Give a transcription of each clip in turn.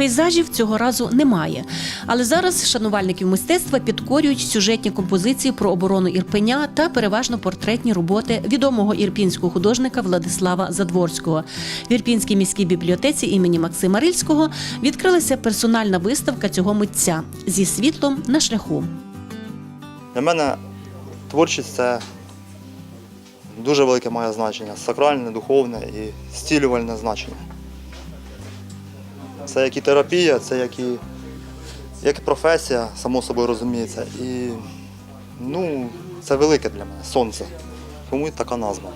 Пейзажів цього разу немає. Але зараз шанувальників мистецтва підкорюють сюжетні композиції про оборону Ірпеня та переважно портретні роботи відомого ірпінського художника Владислава Задворського. В Ірпінській міській бібліотеці імені Максима Рильського відкрилася персональна виставка цього митця зі світлом на шляху. Для мене творчість це дуже велике має значення. Сакральне, духовне і стілювальне значення. Це як і терапія, це як і, як і професія, само собою розуміється. І ну, це велике для мене сонце. Тому така назва.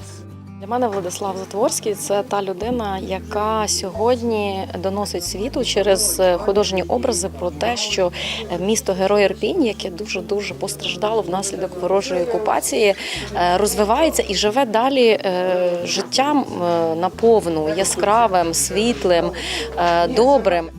Для мене Владислав Затворський це та людина, яка сьогодні доносить світу через художні образи про те, що місто Герой Ірпінь, яке дуже дуже постраждало внаслідок ворожої окупації, е, розвивається і живе далі е, життям е, наповну, яскравим, світлим, е, добрим.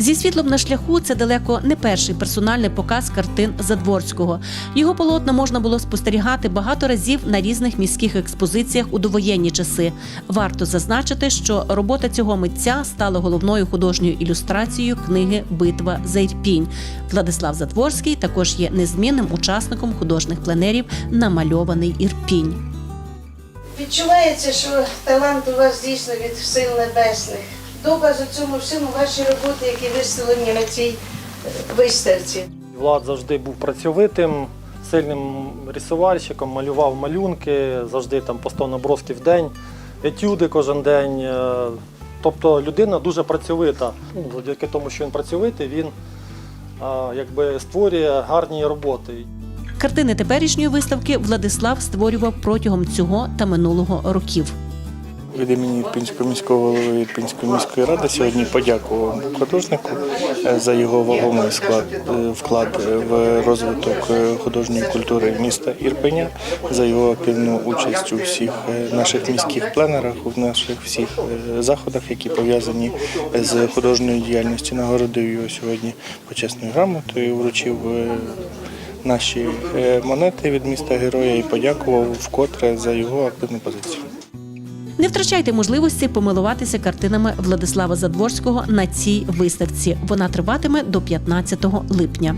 Зі світлом на шляху це далеко не перший персональний показ картин Задворського. Його полотна можна було спостерігати багато разів на різних міських експозиціях у довоєнні часи. Варто зазначити, що робота цього митця стала головною художньою ілюстрацією книги Битва за Ірпінь. Владислав Задворський також є незмінним учасником художніх пленерів Намальований Ірпінь. Відчувається, що талант у вас дійсно від сил небесних. Доказ у цьому всьому ваші роботи, які виставлені на цій е, виставці. Влад завжди був працьовитим, сильним рисувальщиком, малював малюнки, завжди там по 100 набросків в день, етюди кожен день. Е, Тобто людина дуже працьовита. Ну, Завдяки тому, що він працьовитий, він якби створює гарні роботи. Картини теперішньої виставки Владислав створював протягом цього та минулого років. Від імені Ірпінського міського голови Ірпінської міської ради сьогодні подякував художнику е, за його вагомий склад, е, вклад в розвиток е, художньої культури міста Ірпеня, за його активну участь у всіх наших міських пленерах, у наших всіх заходах, які пов'язані з художньою діяльністю. Нагородив його сьогодні почесною грамотою, вручив наші монети від міста Героя і подякував вкотре за його активну позицію. Не втрачайте можливості помилуватися картинами Владислава Задворського на цій виставці. Вона триватиме до 15 липня.